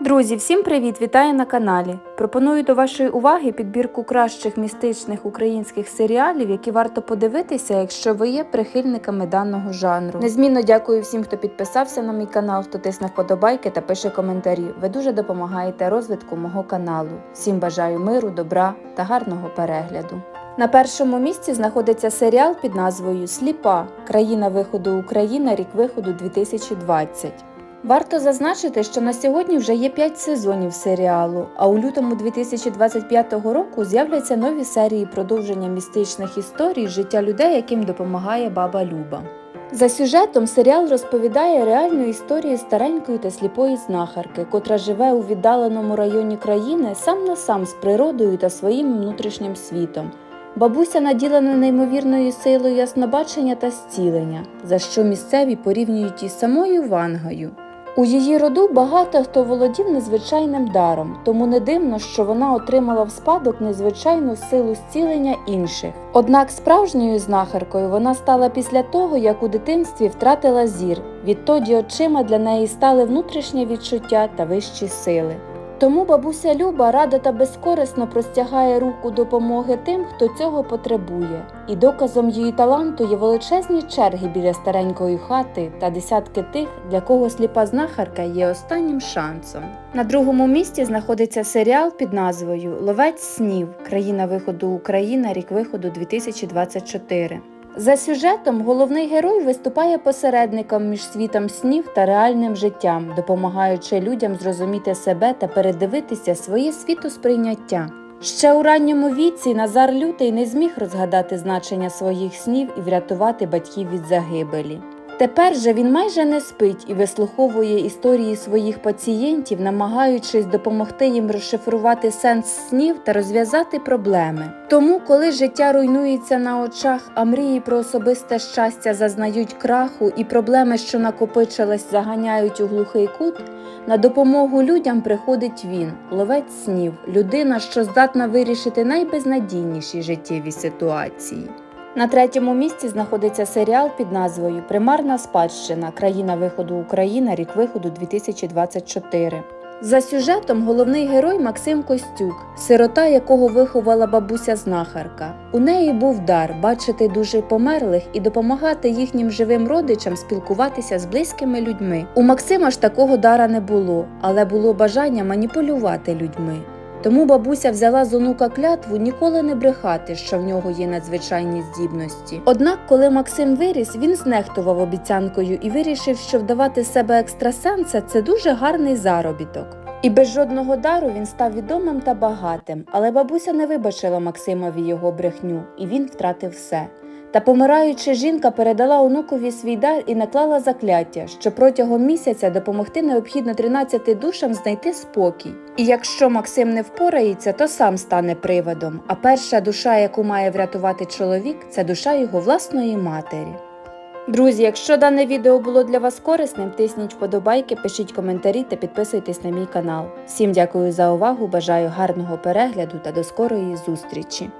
Друзі, всім привіт! Вітаю на каналі. Пропоную до вашої уваги підбірку кращих містичних українських серіалів, які варто подивитися, якщо ви є прихильниками даного жанру. Незмінно дякую всім, хто підписався на мій канал, хто тисне вподобайки та пише коментарі. Ви дуже допомагаєте розвитку мого каналу. Всім бажаю миру, добра та гарного перегляду. На першому місці знаходиться серіал під назвою Сліпа країна виходу Україна, рік виходу 2020. Варто зазначити, що на сьогодні вже є 5 сезонів серіалу, а у лютому 2025 року з'являться нові серії продовження містичних історій життя людей, яким допомагає баба Люба. За сюжетом серіал розповідає реальну історію старенької та сліпої знахарки, котра живе у віддаленому районі країни сам на сам з природою та своїм внутрішнім світом. Бабуся наділена неймовірною силою яснобачення та зцілення, за що місцеві порівнюють із самою Вангою. У її роду багато хто володів незвичайним даром, тому не дивно, що вона отримала в спадок незвичайну силу зцілення інших. Однак справжньою знахаркою вона стала після того, як у дитинстві втратила зір. Відтоді очима для неї стали внутрішнє відчуття та вищі сили. Тому бабуся Люба рада та безкорисно простягає руку допомоги тим, хто цього потребує. І доказом її таланту є величезні черги біля старенької хати та десятки тих, для кого сліпа знахарка є останнім шансом. На другому місці знаходиться серіал під назвою Ловець снів. Країна виходу Україна, рік виходу 2024. За сюжетом головний герой виступає посередником між світом снів та реальним життям, допомагаючи людям зрозуміти себе та передивитися своє світосприйняття. Ще у ранньому віці Назар Лютий не зміг розгадати значення своїх снів і врятувати батьків від загибелі. Тепер же він майже не спить і вислуховує історії своїх пацієнтів, намагаючись допомогти їм розшифрувати сенс снів та розв'язати проблеми. Тому, коли життя руйнується на очах, а мрії про особисте щастя зазнають краху і проблеми, що накопичились, заганяють у глухий кут, на допомогу людям приходить він, ловець снів, людина, що здатна вирішити найбезнадійніші життєві ситуації. На третьому місці знаходиться серіал під назвою Примарна спадщина. Країна виходу Україна, рік виходу 2024. За сюжетом головний герой Максим Костюк, сирота якого виховала бабуся знахарка. У неї був дар бачити дуже померлих і допомагати їхнім живим родичам спілкуватися з близькими людьми. У Максима ж такого дара не було, але було бажання маніпулювати людьми. Тому бабуся взяла з онука клятву ніколи не брехати, що в нього є надзвичайні здібності. Однак, коли Максим виріс, він знехтував обіцянкою і вирішив, що вдавати себе екстрасенса це дуже гарний заробіток. І без жодного дару він став відомим та багатим, але бабуся не вибачила Максимові його брехню, і він втратив все. Та помираючи, жінка передала онукові свій дар і наклала закляття, що протягом місяця допомогти необхідно 13 душам знайти спокій. І якщо Максим не впорається, то сам стане приводом. А перша душа, яку має врятувати чоловік, це душа його власної матері. Друзі, якщо дане відео було для вас корисним, тисніть вподобайки, пишіть коментарі та підписуйтесь на мій канал. Всім дякую за увагу, бажаю гарного перегляду та до скорої зустрічі!